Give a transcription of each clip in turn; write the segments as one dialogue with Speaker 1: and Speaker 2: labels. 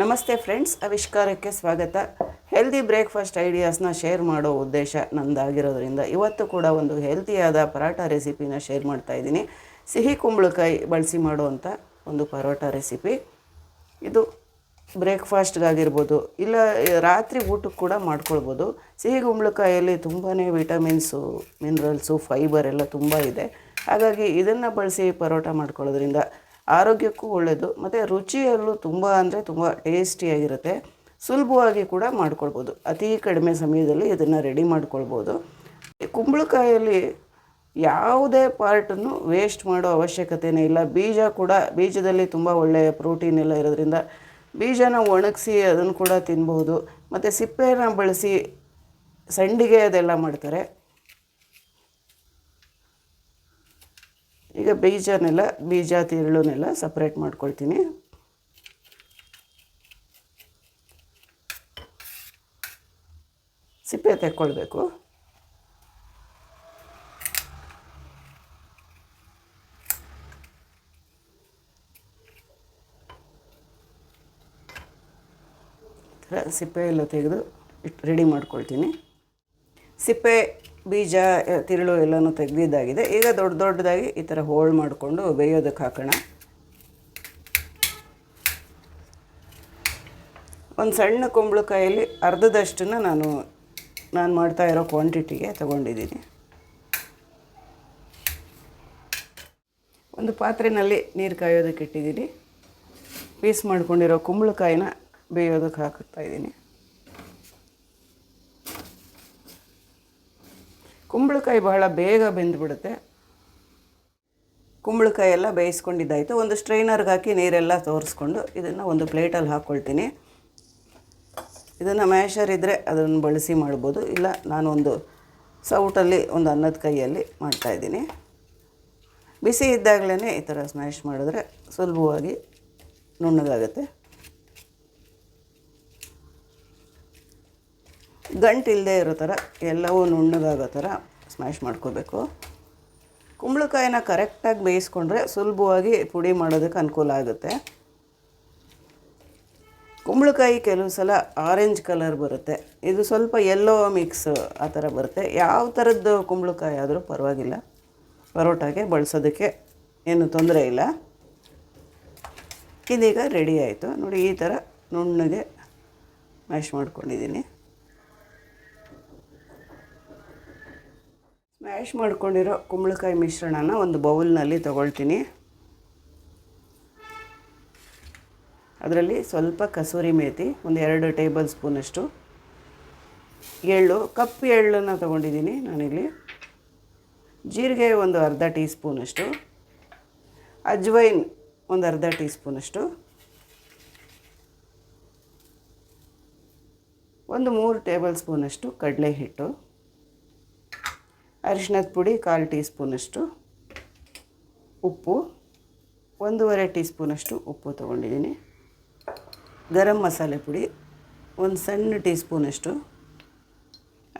Speaker 1: ನಮಸ್ತೆ ಫ್ರೆಂಡ್ಸ್, ಆವಿಷ್ಕಾರಕ್ಕೆ ಸ್ವಾಗತ. ಹೆಲ್ದಿ ಬ್ರೇಕ್ಫಾಸ್ಟ್ ಐಡಿಯಾಸ್ನ ಶೇರ್ ಮಾಡೋ ಉದ್ದೇಶ ನಂದಾಗಿರೋದ್ರಿಂದ ಇವತ್ತು ಕೂಡ ಒಂದು ಹೆಲ್ತಿಯಾದ ಪರೋಟ ರೆಸಿಪಿನ ಶೇರ್ ಮಾಡ್ತಾ ಇದ್ದೀನಿ. ಸಿಹಿ ಕುಂಬಳಕಾಯಿ ಬಳಸಿ ಮಾಡುವಂಥ ಒಂದು ಪರೋಟ ರೆಸಿಪಿ ಇದು ಬ್ರೇಕ್ಫಾಸ್ಟ್ಗಾಗಿರ್ಬೋದು ಇಲ್ಲ ರಾತ್ರಿ ಊಟಕ್ಕೆ ಕೂಡ ಮಾಡ್ಕೊಳ್ಬೋದು. ಸಿಹಿ ಕುಂಬಳಕಾಯಲ್ಲಿ ತುಂಬಾ ವಿಟಮಿನ್ಸು ಮಿನರಲ್ಸು ಫೈಬರ್ ಎಲ್ಲ ತುಂಬ ಇದೆ. ಹಾಗಾಗಿ ಇದನ್ನು ಬಳಸಿ ಪರೋಟ ಮಾಡ್ಕೊಳ್ಳೋದ್ರಿಂದ ಆರೋಗ್ಯಕ್ಕೂ ಒಳ್ಳೆಯದು ಮತ್ತು ರುಚಿಯಲ್ಲೂ ತುಂಬ ಅಂದರೆ ತುಂಬ ಟೇಸ್ಟಿಯಾಗಿರುತ್ತೆ ಸುಲಭವಾಗಿ ಕೂಡ ಮಾಡ್ಕೊಳ್ಬೋದು. ಅತಿ ಕಡಿಮೆ ಸಮಯದಲ್ಲಿ ಇದನ್ನು ರೆಡಿ ಮಾಡ್ಕೊಳ್ಬೋದು. ಕುಂಬಳಕಾಯಲ್ಲಿ ಯಾವುದೇ ಪಾರ್ಟನ್ನು ವೇಸ್ಟ್ ಮಾಡೋ ಅವಶ್ಯಕತೆಯೇ ಇಲ್ಲ. ಬೀಜ ಕೂಡ, ಬೀಜದಲ್ಲಿ ತುಂಬ ಒಳ್ಳೆಯ ಪ್ರೋಟೀನ್ ಎಲ್ಲ ಇರೋದ್ರಿಂದ ಬೀಜನ ಒಣಗಿಸಿ ಅದನ್ನು ಕೂಡ ತಿನ್ಬೋದು. ಮತ್ತು ಸಿಪ್ಪೆನ ಬಳಸಿ ಸಂಡಿಗೆ ಅದೆಲ್ಲ ಮಾಡ್ತಾರೆ. ಈಗ ಬೀಜನೆಲ್ಲ ಬೀಜ ತಿರುಳುನೆಲ್ಲ ಸಪ್ರೇಟ್ ಮಾಡ್ಕೊಳ್ತೀನಿ. ಸಿಪ್ಪೆ ತೆಕ್ಕೊಳ್ಬೇಕು. ಸಿಪ್ಪೆ ಎಲ್ಲ ತೆಗೆದು ಇಟ್ಟು ರೆಡಿ ಮಾಡ್ಕೊಳ್ತೀನಿ. ಸಿಪ್ಪೆ ಬೀಜ ತಿರುಳು ಎಲ್ಲನೂ ತೆಗೆದಿದ್ದಾಗಿದೆ. ಈಗ ದೊಡ್ಡ ದೊಡ್ಡದಾಗಿ ಈ ಥರ ಹೋಳು ಮಾಡಿಕೊಂಡು ಬೇಯೋದಕ್ಕೆ ಹಾಕೋಣ. ಒಂದು ಸಣ್ಣ ಕುಂಬಳಕಾಯಲ್ಲಿ ಅರ್ಧದಷ್ಟನ್ನು ನಾನು ನಾನು ಮಾಡ್ತಾ ಇರೋ ಕ್ವಾಂಟಿಟಿಗೆ ತಗೊಂಡಿದ್ದೀನಿ. ಒಂದು ಪಾತ್ರೆಯಲ್ಲಿ ನೀರು ಕಾಯೋದಕ್ಕೆ ಇಟ್ಟಿದ್ದೀನಿ. ಪೀಸ್ ಮಾಡ್ಕೊಂಡಿರೋ ಕುಂಬಳಕಾಯಿನ ಬೇಯೋದಕ್ಕೆ ಹಾಕ್ತಾ ಇದ್ದೀನಿ. ಕುಂಬಳಕಾಯಿ ಬಹಳ ಬೇಗ ಬೆಂದ್ಬಿಡುತ್ತೆ. ಕುಂಬಳಕಾಯಿ ಎಲ್ಲ ಬೇಯಿಸ್ಕೊಂಡಿದ್ದಾಯಿತು. ಒಂದು ಸ್ಟ್ರೈನರ್ಗೆ ಹಾಕಿ ನೀರೆಲ್ಲ ತೋರಿಸ್ಕೊಂಡು ಇದನ್ನು ಒಂದು ಪ್ಲೇಟಲ್ಲಿ ಹಾಕ್ಕೊಳ್ತೀನಿ. ಇದನ್ನು ಮ್ಯಾಶರ್ ಇದ್ದರೆ ಅದನ್ನು ಬಳಸಿ ಮಾಡ್ಬೋದು. ಇಲ್ಲ, ನಾನೊಂದು ಸೌಟಲ್ಲಿ, ಒಂದು ಅನ್ನದ ಕೈಯಲ್ಲಿ ಮಾಡ್ತಾಯಿದ್ದೀನಿ ಬಿಸಿ ಇದ್ದಾಗಲೇ ಈ ಥರ ಸ್ಮ್ಯಾಶ್ ಮಾಡಿದ್ರೆ ಸುಲಭವಾಗಿ ನುಣ್ಣಗಾಗುತ್ತೆ. ಗಂಟಿಲ್ಲದೆ ಇರೋ ಥರ ಎಲ್ಲವೂ ನುಣ್ಣಗಾಗೋ ಥರ ಸ್ಮ್ಯಾಶ್ ಮಾಡ್ಕೋಬೇಕು. ಕುಂಬಳಕಾಯಿನ ಕರೆಕ್ಟಾಗಿ ಬೇಯಿಸ್ಕೊಂಡ್ರೆ ಸುಲಭವಾಗಿ ಪುಡಿ ಮಾಡೋದಕ್ಕೆ ಅನುಕೂಲ ಆಗುತ್ತೆ. ಕುಂಬಳಕಾಯಿ ಕೆಲವು ಸಲ ಆರೆಂಜ್ ಕಲರ್ ಬರುತ್ತೆ. ಇದು ಸ್ವಲ್ಪ ಯೆಲ್ಲೋ ಮಿಕ್ಸ್ ಆ ಥರ ಬರುತ್ತೆ. ಯಾವ ಥರದ್ದು ಕುಂಬಳಕಾಯಿ ಆದರೂ ಪರವಾಗಿಲ್ಲ. ಪರೋಟಾಗೆ ಬಳಸೋದಕ್ಕೆ ಏನು ತೊಂದರೆ ಇಲ್ಲ. ಇದೀಗ ರೆಡಿ ಆಯಿತು. ನೋಡಿ ಈ ಥರ ನುಣ್ಣಗೆ ಮ್ಯಾಶ್ ಮಾಡ್ಕೊಂಡಿದ್ದೀನಿ. ಸ್ಮ್ಯಾಶ್ ಮಾಡ್ಕೊಂಡಿರೋ ಕುಂಬಳಕಾಯಿ ಮಿಶ್ರಣನ ಒಂದು ಬೌಲ್ನಲ್ಲಿ ತಗೊಳ್ತೀನಿ. ಅದರಲ್ಲಿ ಸ್ವಲ್ಪ ಕಸೂರಿ ಮೇಥಿ ಒಂದು ಎರಡು ಟೇಬಲ್ ಸ್ಪೂನಷ್ಟು ಎಳ್ಳು ಕಪ್ಪು ಎಳ್ಳನ್ನು ತೊಗೊಂಡಿದ್ದೀನಿ ನಾನಿಲ್ಲಿ. ಜೀರಿಗೆ ಒಂದು ಅರ್ಧ ಟೀ ಸ್ಪೂನಷ್ಟು ಅಜ್ವೈನ್ ಒಂದು ಅರ್ಧ ಟೀ ಸ್ಪೂನಷ್ಟು ಒಂದು ಮೂರು ಟೇಬಲ್ ಸ್ಪೂನಷ್ಟು ಕಡಲೆ ಹಿಟ್ಟು ಅರಿಶಿಣದ ಪುಡಿ ಕಾಲು ಟೀ ಸ್ಪೂನಷ್ಟು ಉಪ್ಪು, ಒಂದೂವರೆ ಟೀ ಸ್ಪೂನಷ್ಟು ಉಪ್ಪು ತೊಗೊಂಡಿದ್ದೀನಿ. ಗರಂ ಮಸಾಲೆ ಪುಡಿ ಒಂದು ಸಣ್ಣ ಟೀ ಸ್ಪೂನಷ್ಟು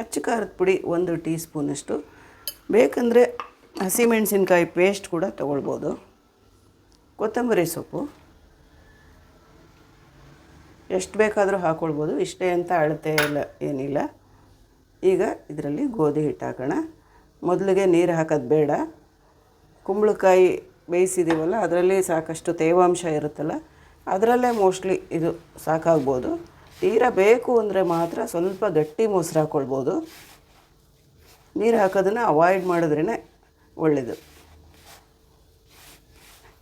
Speaker 1: ಅಚ್ಚ ಖಾರದ ಪುಡಿ ಒಂದು ಟೀ ಸ್ಪೂನಷ್ಟು ಬೇಕಂದರೆ ಹಸಿಮೆಣಸಿನ್ಕಾಯಿ ಪೇಸ್ಟ್ ಕೂಡ ತೊಗೊಳ್ಬೋದು. ಕೊತ್ತಂಬರಿ ಸೊಪ್ಪು, ಎಷ್ಟು ಬೇಕಾದರೂ ಹಾಕ್ಕೊಳ್ಬೋದು ಇಷ್ಟೇ ಅಂತ ಅಳತೆ ಇಲ್ಲ ಏನಿಲ್ಲ. ಈಗ ಇದರಲ್ಲಿ ಗೋಧಿ ಹಿಟ್ಟು ಹಾಕೋಣ. ಮೊದಲಿಗೆ ನೀರು ಹಾಕೋದು ಬೇಡ. ಕುಂಬಳಕಾಯಿ ಬೇಯಿಸಿದ್ದೀವಲ್ಲ ಅದರಲ್ಲಿ ಸಾಕಷ್ಟು ತೇವಾಂಶ ಇರುತ್ತಲ್ಲ, ಅದರಲ್ಲೇ ಮೋಸ್ಟ್ಲಿ ಇದು ಸಾಕಾಗ್ಬೋದು. ತೀರಾ ಬೇಕು ಅಂದರೆ ಮಾತ್ರ ಸ್ವಲ್ಪ ಗಟ್ಟಿ ಮೊಸರು ಹಾಕ್ಕೊಳ್ಬೋದು ನೀರು ಹಾಕೋದನ್ನು ಅವಾಯ್ಡ್ ಮಾಡಿದ್ರೇ ಒಳ್ಳೆಯದು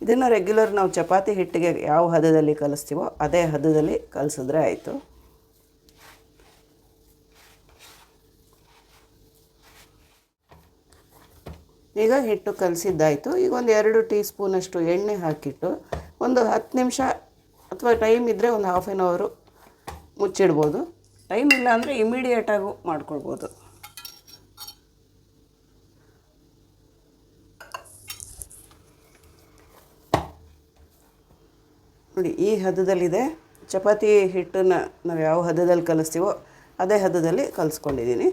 Speaker 1: ಇದನ್ನು ರೆಗ್ಯುಲರ್ ನಾವು ಚಪಾತಿ ಹಿಟ್ಟಿಗೆ ಯಾವ ಹದದಲ್ಲಿ ಕಲಿಸ್ತೀವೋ ಅದೇ ಹದದಲ್ಲಿ ಕಲಿಸಿದ್ರೆ ಆಯಿತು. ಈಗ ಹಿಟ್ಟು ಕಲಸಿದ್ದಾಯಿತು. ಈಗ ಒಂದು ಎರಡು ಟೀ ಸ್ಪೂನಷ್ಟು ಎಣ್ಣೆ ಹಾಕಿಟ್ಟು ಒಂದು ಹತ್ತು ನಿಮಿಷ ಅಥವಾ ಟೈಮ್ ಇದ್ದರೆ ಒಂದು ಹಾಫ್ ಆನ್ ಅವರು ಮುಚ್ಚಿಡ್ಬೋದು. ಟೈಮ್ ಇಲ್ಲ ಅಂದರೆ ಇಮಿಡಿಯೇಟಾಗೂ ಮಾಡ್ಕೊಳ್ಬೋದು. ನೋಡಿ, ಈ ಹದದಲ್ಲಿದೆ. ಚಪಾತಿ ಹಿಟ್ಟನ್ನು ನಾವು ಯಾವ ಹದದಲ್ಲಿ ಕಲಿಸ್ತೀವೋ ಅದೇ ಹದದಲ್ಲಿ ಕಲಿಸ್ಕೊಂಡಿದ್ದೀನಿ.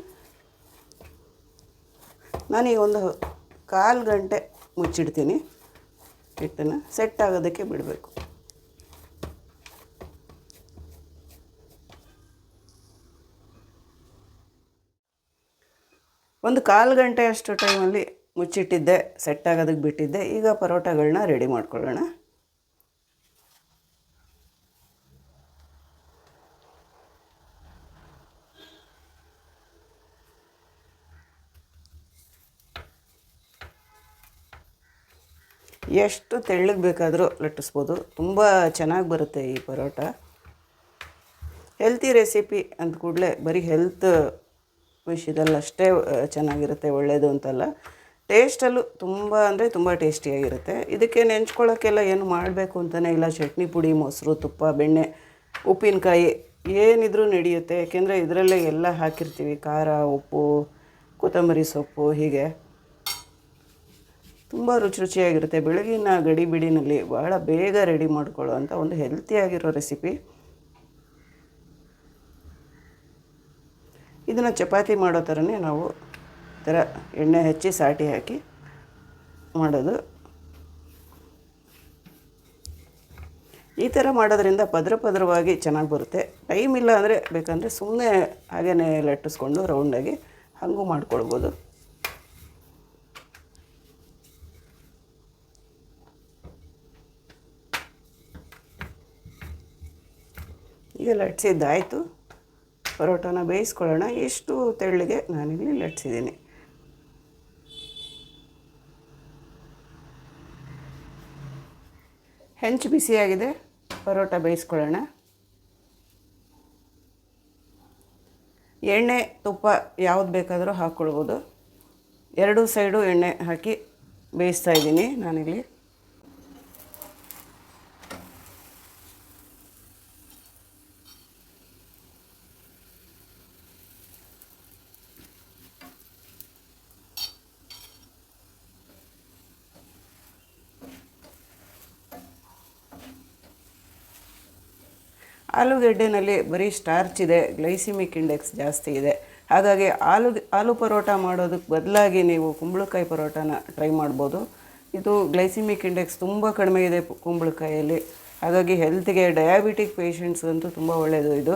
Speaker 1: ನಾನೀಗ ಒಂದು ಕಾಲು ಗಂಟೆ ಮುಚ್ಚಿಡ್ತೀನಿ. ಹಿಟ್ಟನ್ನು ಸೆಟ್ ಆಗೋದಕ್ಕೆ ಬಿಡಬೇಕು. ಒಂದು ಕಾಲು ಗಂಟೆಯಷ್ಟು ಟೈಮಲ್ಲಿ ಮುಚ್ಚಿಟ್ಟಿದ್ದೆ ಸೆಟ್ ಆಗೋದಕ್ಕೆ ಬಿಟ್ಟಿದ್ದೆ. ಈಗ ಪರೋಟಗಳನ್ನ ರೆಡಿ ಮಾಡ್ಕೊಳ್ಳೋಣ. ಎಷ್ಟು ತೆಳ್ಳಗೆ ಬೇಕಾದರೂ ಲಟ್ಟಿಸ್ಬೋದು. ತುಂಬ ಚೆನ್ನಾಗಿ ಬರುತ್ತೆ ಈ ಪರೋಟ. ಹೆಲ್ತಿ ರೆಸಿಪಿ ಅಂದ ಕೂಡಲೇ ಬರೀ ಹೆಲ್ತ್ ವಿಷಯದಲ್ಲಿ ಅಷ್ಟೇ ಚೆನ್ನಾಗಿರುತ್ತೆ ಒಳ್ಳೆಯದು ಅಂತಲ್ಲ. ಟೇಸ್ಟಲ್ಲೂ ತುಂಬ ಅಂದರೆ ತುಂಬ ಟೇಸ್ಟಿಯಾಗಿರುತ್ತೆ ಇದಕ್ಕೆ ನೆಂಚ್ಕೊಳ್ಳೋಕ್ಕೆಲ್ಲ ಏನು ಮಾಡಬೇಕು ಅಂತಲೇ ಇಲ್ಲ. ಚಟ್ನಿ ಪುಡಿ, ಮೊಸರು, ತುಪ್ಪ, ಬೆಣ್ಣೆ, ಉಪ್ಪಿನಕಾಯಿ ಏನಿದ್ರೂ ನಡೆಯುತ್ತೆ. ಯಾಕೆಂದರೆ ಇದರಲ್ಲೇ ಎಲ್ಲ ಹಾಕಿರ್ತೀವಿ. ಖಾರ, ಉಪ್ಪು, ಕೊತ್ತಂಬರಿ ಸೊಪ್ಪು ಹೀಗೆ. ತುಂಬ ರುಚಿ ರುಚಿಯಾಗಿರುತ್ತೆ ಬೆಳಗಿನ ಗಡಿ ಬಿಡಿನಲ್ಲಿ ಭಾಳ ಬೇಗ ರೆಡಿ ಮಾಡ್ಕೊಳ್ಳೋವಂಥ ಒಂದು ಹೆಲ್ತಿಯಾಗಿರೋ ರೆಸಿಪಿ ಇದನ್ನು ಚಪಾತಿ ಮಾಡೋ ಥರನೇ ನಾವು ಥರ ಎಣ್ಣೆ ಹಚ್ಚಿ ಸಾಟಿ ಹಾಕಿ ಮಾಡೋದು. ಈ ಥರ ಮಾಡೋದ್ರಿಂದ ಪದ್ರ ಪದ್ರವಾಗಿ ಚೆನ್ನಾಗಿ ಬರುತ್ತೆ. ಟೈಮ್ ಇಲ್ಲ ಅಂದರೆ ಬೇಕಂದರೆ ಸುಮ್ಮನೆ ಹಾಗೇ ಲಟ್ಟಿಸ್ಕೊಂಡು ರೌಂಡಾಗಿ ಹಾಗೂ ಮಾಡ್ಕೊಳ್ಬೋದು. ಈಗ ಲಟ್ಸಿದ್ದಾಯಿತು. ಪರೋಟನ ಬೇಯಿಸ್ಕೊಳ್ಳೋಣ. ಎಷ್ಟು ತೆಳ್ಳಿಗೆ ನಾನಿಲ್ಲಿ ಲಟ್ಸಿದ್ದೀನಿ. ಹೆಂಚು ಬಿಸಿಯಾಗಿದೆ. ಪರೋಟ ಬೇಯಿಸ್ಕೊಳ್ಳೋಣ. ಎಣ್ಣೆ ತುಪ್ಪ ಯಾವ್ದು ಬೇಕಾದರೂ ಹಾಕ್ಕೊಳ್ಬೋದು. ಎರಡೂ ಸೈಡು ಎಣ್ಣೆ ಹಾಕಿ ಬೇಯಿಸ್ತಾ ಇದ್ದೀನಿ ನಾನಿಲ್ಲಿ. ಆಲೂಗೆಡ್ಡೆನಲ್ಲಿ ಬರೀ ಸ್ಟಾರ್ಚ್ ಇದೆ ಗ್ಲೈಸಿಮಿಕ್ ಇಂಡೆಕ್ಸ್ ಜಾಸ್ತಿ ಇದೆ. ಹಾಗಾಗಿ ಆಲೂ ಆಲೂ ಪರೋಟ ಮಾಡೋದಕ್ಕೆ ಬದಲಾಗಿ ನೀವು ಕುಂಬಳಕಾಯಿ ಪರೋಟನ ಟ್ರೈ ಮಾಡ್ಬೋದು. ಇದು ಗ್ಲೈಸಿಮಿಕ್ ಇಂಡೆಕ್ಸ್ ತುಂಬ ಕಡಿಮೆ ಇದೆ ಕುಂಬಳಕಾಯಲ್ಲಿ. ಹಾಗಾಗಿ ಹೆಲ್ತ್ಗೆ ಡಯಾಬಿಟಿಕ್ ಪೇಷಂಟ್ಸ್ಗಂತೂ ತುಂಬ ಒಳ್ಳೆಯದು ಇದು.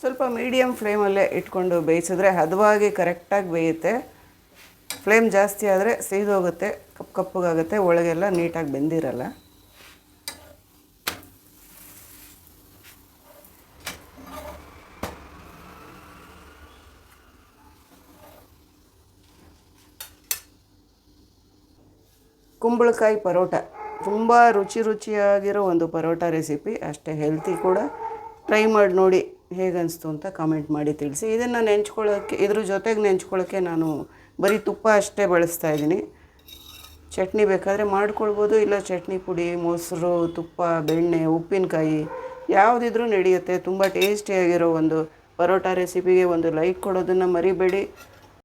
Speaker 1: ಸ್ವಲ್ಪ ಮೀಡಿಯಮ್ ಫ್ಲೇಮಲ್ಲೇ ಇಟ್ಕೊಂಡು ಬೇಯಿಸಿದ್ರೆ ಹದವಾಗಿ ಕರೆಕ್ಟಾಗಿ ಬೇಯುತ್ತೆ. ಫ್ಲೇಮ್ ಜಾಸ್ತಿ ಆದರೆ ಸೀದೋಗುತ್ತೆ ಕಪ್ಪು ಕಪ್ಪಗಾಗುತ್ತೆ, ಒಳಗೆಲ್ಲ ನೀಟಾಗಿ ಬೆಂದಿರಲ್ಲ. ಕುಂಬಳಕಾಯಿ ಪರೋಟ, ತುಂಬ ರುಚಿ ರುಚಿಯಾಗಿರೋ ಒಂದು ಪರೋಟ ರೆಸಿಪಿ ಅಷ್ಟೇ ಹೆಲ್ತಿ ಕೂಡ. ಟ್ರೈ ಮಾಡಿ ನೋಡಿ. ಹೇಗನ್ನಿಸ್ತು ಅಂತ ಕಾಮೆಂಟ್ ಮಾಡಿ ತಿಳಿಸಿ. ಇದನ್ನು ನೆಂಚ್ಕೊಳ್ಳೋಕ್ಕೆ ಇದ್ರ ಜೊತೆಗೆ ನೆಂಚ್ಕೊಳ್ಳೋಕ್ಕೆ ನಾನು ಬರೀ ತುಪ್ಪ ಅಷ್ಟೇ ಬಳಸ್ತಾ ಇದ್ದೀನಿ. ಚಟ್ನಿ ಬೇಕಾದರೆ ಮಾಡ್ಕೊಳ್ಬೋದು, ಇಲ್ಲ ಚಟ್ನಿ ಪುಡಿ, ಮೊಸರು, ತುಪ್ಪ, ಬೆಣ್ಣೆ, ಉಪ್ಪಿನಕಾಯಿ ಯಾವುದಿದ್ರೂ ನಡೆಯುತ್ತೆ. ತುಂಬ ಟೇಸ್ಟಿಯಾಗಿರೋ ಒಂದು ಪರೋಟ ರೆಸಿಪಿಗೆ ಒಂದು ಲೈಕ್ ಕೊಡೋದನ್ನು ಮರಿಬೇಡಿ.